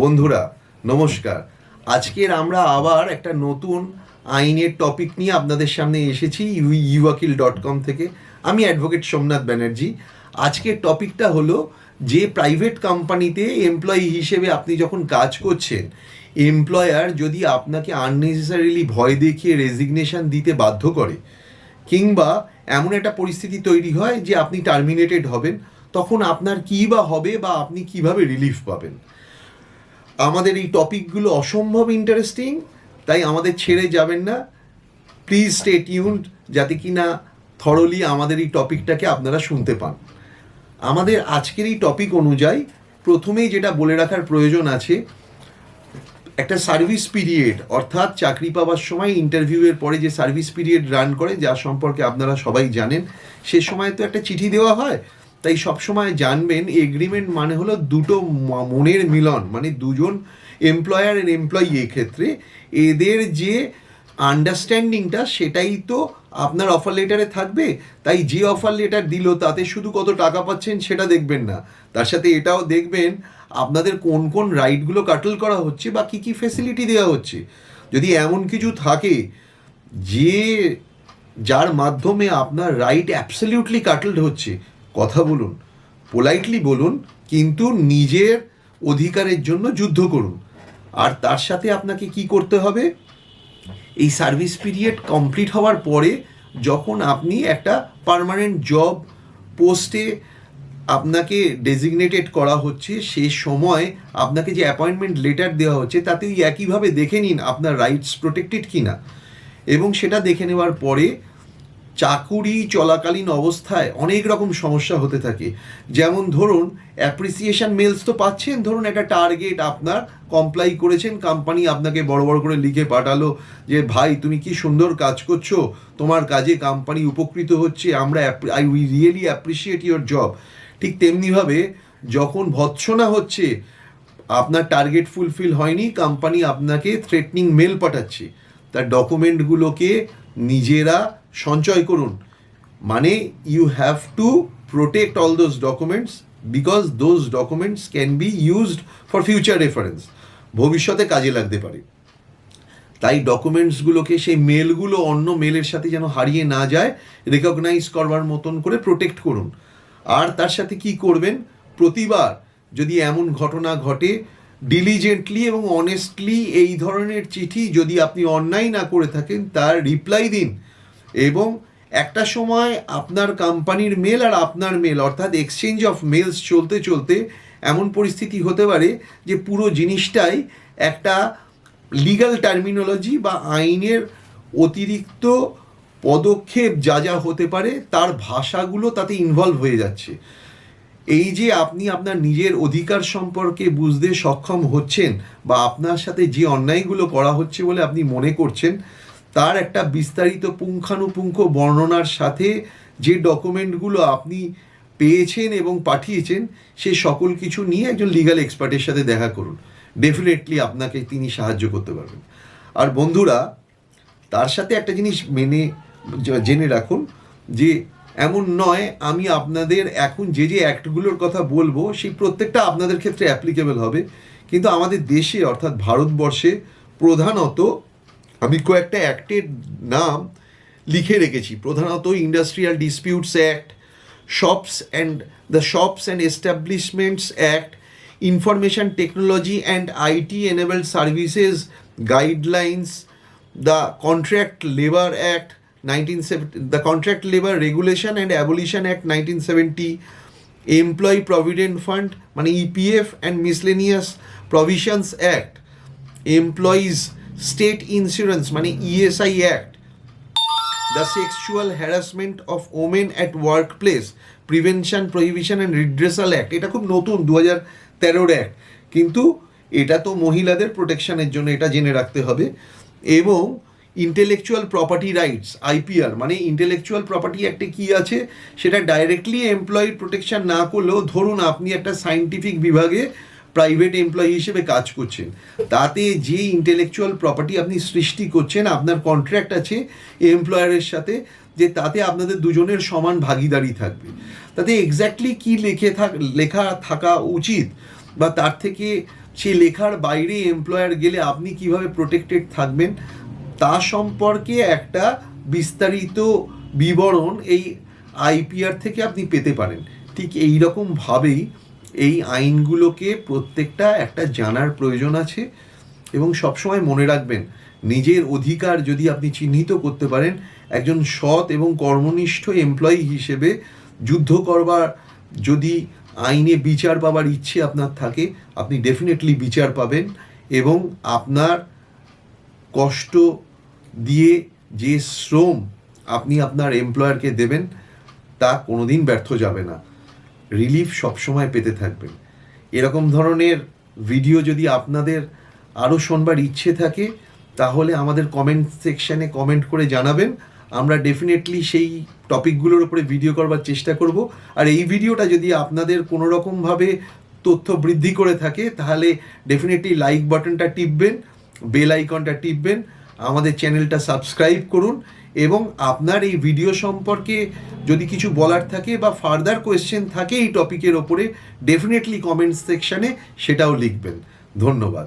বন্ধুরা, নমস্কার। আজকের আমরা আবার একটা নতুন আইনের টপিক নিয়ে আপনাদের সামনে এসেছি ইউয়াকিল ডট কম থেকে। আমি অ্যাডভোকেট সোমনাথ ব্যানার্জি। আজকের টপিকটা হলো যে প্রাইভেট কোম্পানিতে এমপ্লয়ি হিসেবে আপনি যখন কাজ করছেন এমপ্লয়ার যদি আপনাকে আননেসেসারিলি ভয় দেখিয়ে রেজিগনেশন দিতে বাধ্য করে, কিংবা এমন একটা পরিস্থিতি তৈরি হয় যে আপনি টার্মিনেটেড হবেন, তখন আপনার কী বা হবে বা আপনি কীভাবে রিলিফ পাবেন? আমাদের এই টপিকগুলো অসম্ভব ইন্টারেস্টিং তাই আমাদের ছেড়ে যাবেন না। প্লিজ স্টে টিউনড যাতে কি না থরলি আমাদের এই টপিকটাকে আপনারা শুনতে পান। আমাদের আজকের এই টপিক অনুযায়ী প্রথমেই যেটা বলে রাখার প্রয়োজন আছে, একটা সার্ভিস পিরিয়ড অর্থাৎ চাকরি পাওয়ার সময় ইন্টারভিউয়ের পরে যে সার্ভিস পিরিয়ড রান করে, যা সম্পর্কে আপনারা সবাই জানেন, সে সময় তো একটা চিঠি দেওয়া হয়। তাই সবসময় জানবেন এগ্রিমেন্ট মানে হলো দুটো মনের মিলন মানে দুজন এমপ্লয়ার এর এমপ্লয়ি এক্ষেত্রে এদের যে আন্ডারস্ট্যান্ডিংটা সেটাই তো আপনার অফার লেটারে থাকবে। তাই যে অফার লেটার দিল, তাতে শুধু কত টাকা পাচ্ছেন সেটা দেখবেন না। তার সাথে এটাও দেখবেন, আপনাদের কোন কোন রাইটগুলো কাটল করা হচ্ছে বা কী কী ফেসিলিটি দেওয়া হচ্ছে। যদি এমন কিছু থাকে, যে যার মাধ্যমে আপনার রাইট অ্যাবসলিউটলি কাটলড হচ্ছে কথা বলুন পোলাইটলি বলুন, কিন্তু নিজের অধিকারের জন্য যুদ্ধ করুন। আর তার সাথে আপনাকে কি করতে হবে? এই সার্ভিস পিরিয়ড কমপ্লিট হওয়ার পরে যখন আপনি একটা পার্মানেন্ট জব পোস্টে আপনাকে ডেজিগনেটেড করা হচ্ছে, সে সময় আপনাকে যে অ্যাপয়েন্টমেন্ট লেটার দেওয়া হচ্ছে তাতে একইভাবে দেখে নিন আপনার রাইটস প্রোটেক্টেড কিনা। এবং সেটা দেখে নেওয়ার পরে চাকুরি চলাকালীন অবস্থায় অনেক রকম সমস্যা হতে থাকে। যেমন ধরুন অ্যাপ্রিসিয়েশন মেলস তো পাচ্ছেন। ধরুন, একটা টার্গেট আপনার কমপ্লাই করেছেন কোম্পানি আপনাকে বড় বড় করে লিখে পাঠালো যে, ভাই, তুমি কি সুন্দর কাজ করছ? তোমার কাজে কোম্পানি উপকৃত হচ্ছে। আমরা I we really appreciate your job ঠিক তেমনিভাবে যখন ভৎসনা হচ্ছে, আপনার টার্গেট ফুলফিল হয়নি কোম্পানি আপনাকে থ্রেটনিং মেল পাঠাচ্ছে। তার ডকুমেন্টগুলোকে নিজেরা সঞ্চয় করুন। মানে you have to protect all those documents because those documents can be used for future reference ভবিষ্যতে কাজে লাগতে পারে। তাই ডকুমেন্টসগুলোকে সেই মেলগুলো অন্য মেলের সাথে যেন হারিয়ে না যায় রেকগনাইজ করবার মতন করে প্রোটেক্ট করুন। আর তার সাথে কি করবেন? প্রতিবার যদি এমন ঘটনা ঘটে ডিলিজেন্টলি এবং অনেস্টলি এই ধরনের চিঠি যদি আপনি অন্যায় না করে থাকেন, তার রিপ্লাই দিন। এবং একটা সময় আপনার কোম্পানির মেল আর আপনার মেল অর্থাৎ এক্সচেঞ্জ অফ মেলস চলতে চলতে এমন পরিস্থিতি হতে পারে যে পুরো জিনিসটাই একটা লিগ্যাল টার্মিনোলজি বা আইনের অতিরিক্ত পদক্ষেপ যা যা হতে পারে, তার ভাষাগুলো তাতে ইনভলভ হয়ে যাচ্ছে। এই যে আপনি আপনার নিজের অধিকার সম্পর্কে বুঝতে সক্ষম হচ্ছেন বা আপনার সাথে যে অন্যায়গুলো করা হচ্ছে বলে আপনি মনে করছেন, তার একটা বিস্তারিত পুঙ্খানুপুঙ্খ বর্ণনার সাথে যে ডকুমেন্টগুলো আপনি পেয়েছেন এবং পাঠিয়েছেন, সে সকল কিছু নিয়ে একজন লিগাল এক্সপার্টের সাথে দেখা করুন। ডেফিনেটলি আপনাকে তিনি সাহায্য করতে পারবেন। আর বন্ধুরা, তার সাথে একটা জিনিস মেনে, জেনে রাখুন যে এমন নয়, আমি আপনাদের এখন যে যে অ্যাক্টগুলোর কথা বলব, সেই প্রত্যেকটা আপনাদের ক্ষেত্রে অ্যাপ্লিকেবল হবে। কিন্তু আমাদের দেশে, অর্থাৎ ভারতবর্ষে, প্রধানত আমি কয়েকটা অ্যাক্টের নাম লিখে রেখেছি। প্রধানত industrial disputes act shops and the shops and establishments act information technology and IT enabled services guidelines the Contract labour Act 1970, the Contract Labor Regulation and Abolition Act 1970, Employee Provident Fund মানে EPF and Miscellaneous Provisions Act, Employees State Insurance মানে ESI Act, the Sexual Harassment of Women at Workplace Prevention Prohibition and Redressal Act এটা খুব নতুন দু হাজার তেরোর act কিন্তু এটা তো মহিলাদের প্রোটেকশনের জন্য এটা জেনে রাখতে হবে এবং ইন্টেলেকচুয়াল প্রপার্টি রাইটস আইপিআর মানে ইন্টেলেকচুয়াল প্রপার্টি একটা কী আছে? সেটা ডাইরেক্টলি এমপ্লয়ি প্রোটেকশন না করলেও ধরুন আপনি একটা সাইন্টিফিক বিভাগে প্রাইভেট এমপ্লয়ি হিসেবে কাজ করছেন। তাতে যে ইন্টেলেকচুয়াল প্রপার্টি আপনি সৃষ্টি করছেন, আপনার কন্ট্রাক্ট আছে এমপ্লয়ারের সাথে, যে তাতে আপনাদের দুজনের সমান ভাগিদারি থাকবে। তাতে এক্স্যাক্টলি কি লেখে থাক লেখা থাকা উচিত? বা তার থেকে সেই লেখার বাইরে এমপ্লয়ার গেলে আপনি কীভাবে প্রোটেক্টেড থাকবেন? তা সম্পর্কে একটা বিস্তারিত বিবরণ এই আইপিআর থেকে আপনি পেতে পারেন। ঠিক এই রকমভাবেই এই আইনগুলোকে প্রত্যেকটা একটা জানার প্রয়োজন আছে এবং সবসময় মনে রাখবেন, নিজের অধিকার যদি আপনি চিহ্নিত করতে পারেন, একজন সৎ এবং কর্মনিষ্ঠ এমপ্লয়ি হিসেবে যুদ্ধ করবার যদি আইনে বিচার পাবার ইচ্ছে আপনার থাকে, আপনি ডেফিনেটলি বিচার পাবেন এবং আপনার কষ্ট দিয়ে যে শ্রম আপনি আপনার এমপ্লয়ারকে দেবেন, তা কোনোদিন ব্যর্থ যাবে না। রিলিফ সবসময় পেতে থাকবেন। এরকম ধরনের ভিডিও যদি আপনাদের আরও শোনবার ইচ্ছে থাকে, তাহলে আমাদের কমেন্ট সেকশানে কমেন্ট করে জানাবেন। আমরা ডেফিনেটলি সেই টপিকগুলোর উপরে ভিডিও করবার চেষ্টা করব। আর এই ভিডিওটা যদি আপনাদের কোনো রকমভাবে তথ্য বৃদ্ধি করে থাকে, তাহলে ডেফিনেটলি লাইক বাটনটা টিপবেন বেল আইকনটা টিপবেন আমাদের চ্যানেলটা সাবস্ক্রাইব করুন এবং আপনার এই ভিডিও সম্পর্কে যদি কিছু বলার থাকে বা ফার্দার কোয়েশ্চেন থাকে এই টপিকের ওপরে ডেফিনেটলি কমেন্ট সেকশানে সেটাও লিখবেন। ধন্যবাদ।